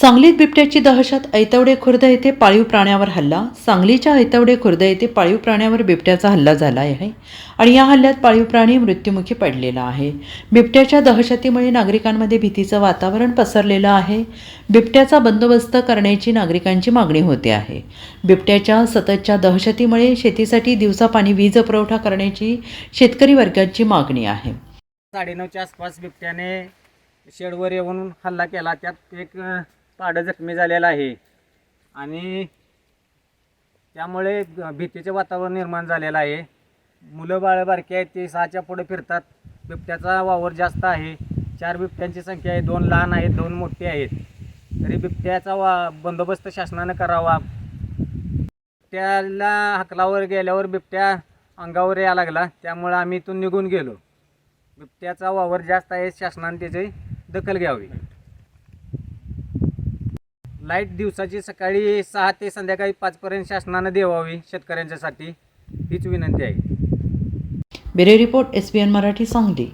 सांगलीत बिबट्याची दहशत ऐतवडे खुर्द येथे पाळीव प्राण्यावर हल्ला. सांगलीच्या ऐतवडे खुर्द येथे पाळीव प्राण्यावर बिबट्याचा हल्ला झाला आहे आणि या हल्ल्यात पाळीव प्राणी मृत्युमुखी पडलेला आहे. बिबट्याच्या दहशतीमुळे नागरिकांमध्ये भीतीचं वातावरण पसरलेलं आहे. बिबट्याचा बंदोबस्त करण्याची नागरिकांची मागणी होते आहे. बिबट्याच्या सततच्या दहशतीमुळे शेतीसाठी दिवसा पाणी वीज पुरवठा करण्याची शेतकरी वर्गाची मागणी आहे. साडेनऊच्या आसपास बिबट्याने शेडवर येऊन हल्ला केला. त्यात एक पाडं जखमी झालेलं आहे. आणि त्यामुळे भीतीचं भीतीचे वातावरण निर्माण झालेलं आहे. मुलं बाळं बारकी आहेत ते सहाच्या पुढे फिरतात. बिबट्याचा वावर जास्त आहे. चार बिबट्यांची संख्या आहे. दोन लहान आहेत दोन मोठे आहेत. तरी बिबट्याचा वा बंदोबस्त शासनानं करावा. बिबट्याला हकलावर गेल्यावर बिबट्या अंगावर यायला लागला. त्यामुळं आम्ही इथून निघून गेलो. बिबट्याचा वावर जास्त आहे. शासनाने त्याची दखल घ्यावी. लाइट दिवसाची सकाळी सहा ते संध्याकाळी पाचपर्यंत शासनानं देवावी शेतकऱ्यांच्यासाठी हीच विनंती आहे. Bureau report S B N Marathi Sangli.